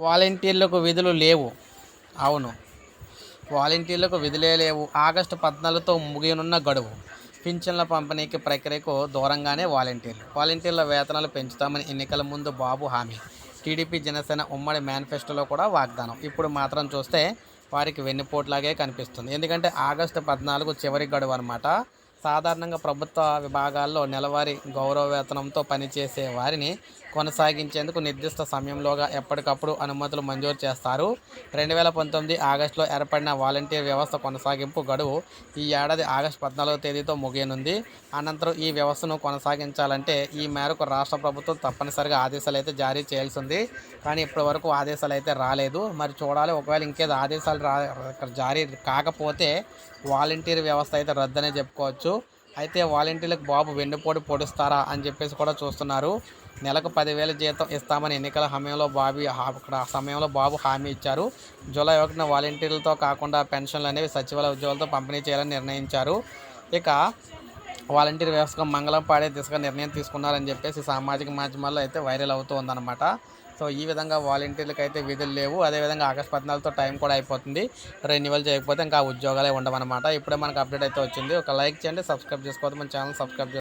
వాలంటీర్లకు విధులు లేవు. అవును. వాలంటీర్లకు విధులే లేవు. ఆగస్టు పద్నాలుగుతో ముగియనున్న గడువు. పింఛన్ల పంపిణీకి ప్రక్రియకు దూరంగానే వాలంటీర్లు. వాలంటీర్ల వేతనాలు పెంచుతామని ఎన్నికల ముందు బాబు హామీ. టీడీపీ జనసేన ఉమ్మడి మేనిఫెస్టోలో కూడా వాగ్దానం. ఇప్పుడు మాత్రం చూస్తే వారికి వెన్నుపోట్లాగే కనిపిస్తుంది. ఎందుకంటే ఆగస్టు పద్నాలుగు చివరి గడువు అనమాట సాధారణంగా ప్రభుత్వ విభాగాల్లో నెలవారీ గౌరవ వేతనంతో పనిచేసే వారిని కొనసాగించేందుకు నిర్దిష్ట సమయంలోగా ఎప్పటికప్పుడు అనుమతులు మంజూరు చేస్తారు. రెండు వేల పంతొమ్మిది ఆగస్టులో ఏర్పడిన వాలంటీర్ వ్యవస్థ కొనసాగింపు గడువు ఈ ఏడాది ఆగస్టు పద్నాలుగో తేదీతో ముగియనుంది. అనంతరం ఈ వ్యవస్థను కొనసాగించాలంటే ఈ మేరకు రాష్ట్ర ప్రభుత్వం తప్పనిసరిగా ఆదేశాలు అయితే జారీ చేయాల్సి ఉంది కానీ ఇప్పటి వరకు ఆదేశాలు అయితే రాలేదు. మరి చూడాలి. ఒకవేళ ఇంకేదో ఆదేశాలు రా జారీ కాకపోతే వాలంటీర్ వ్యవస్థ అయితే రద్దనే చెప్పుకోవచ్చు. అయితే వాలంటీర్లకు బాబు వెన్నుపోటు పొడుస్తారా అని చెప్పేసి కూడా చూస్తున్నారు. నెలకు పదివేల జీతం ఇస్తామని ఎన్నికల సమయంలో బాబీ అక్కడ సమయంలో బాబు హామీ ఇచ్చారు. జూలై ఒకటిన వాలంటీర్లతో కాకుండా పెన్షన్లు అనేవి సచివాలయ ఉద్యోగులతో పంపిణీ చేయాలని నిర్ణయించారు. ఇక వాలంటీర్ వ్యవస్థకు మంగళం పాడే దిశగా నిర్ణయం తీసుకున్నారని చెప్పేసి సామాజిక మాధ్యమాల్లో అయితే వైరల్ అవుతూ ఉందన్నమాట. సో ఈ విధంగా వాలంటీర్లకు అయితే విధులు లేవు. అదేవిధంగా ఆగస్ట్ పద్నాలుగుతో టైం కూడా అయిపోతుంది. రెన్యువల్ చేయకపోతే ఇంకా ఉద్యోగాలే ఉండవన్నమాట. ఇప్పుడే మనకు అప్డేట్ అయితే వచ్చింది. ఒక లైక్ చేయండి సబ్స్క్రైబ్ చేసుకోవద్దు. మన ఛానల్ సబ్స్క్రైబ్ చేసుకోండి